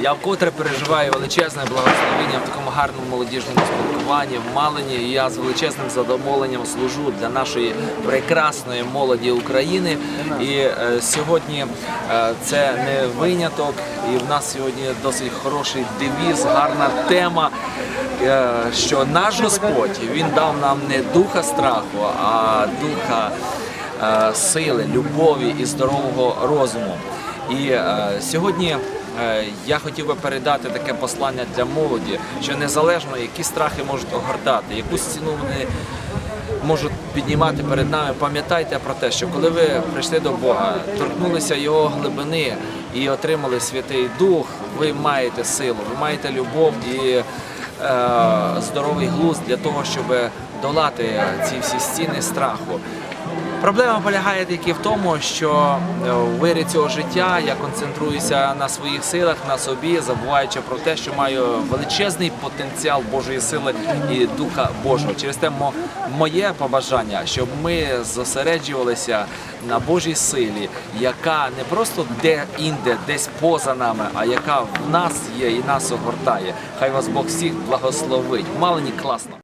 Я вкотре переживаю величезне благословення в такому гарному молодіжному спілкуванні в Малині. Я з величезним задоволенням служу для нашої прекрасної молоді України. І е, сьогодні е, це не виняток, і в нас сьогодні досить хороший девіз, гарна тема. е, Що наш Господь він дав нам не духа страху, а духа е, сили, любові і здорового розуму. І е, сьогодні я хотів би передати таке послання для молоді, що незалежно які страхи можуть огортати, яку стіну вони можуть піднімати перед нами, пам'ятайте про те, що коли ви прийшли до Бога, торкнулися Його глибини і отримали Святий Дух, ви маєте силу, ви маєте любов і е, здоровий глузд для того, щоб долати ці всі стіни страху. Проблема полягає тільки в тому, що е, у вирі цього життя я концентруюся на своїх силах, на собі, забуваючи про те, що маю величезний потенціал Божої сили і Духа Божого. Через те моє побажання, щоб ми зосереджувалися на Божій силі, яка не просто де-інде, десь поза нами, а яка в нас є і нас огортає. Хай вас Бог всіх благословить. Малині класно.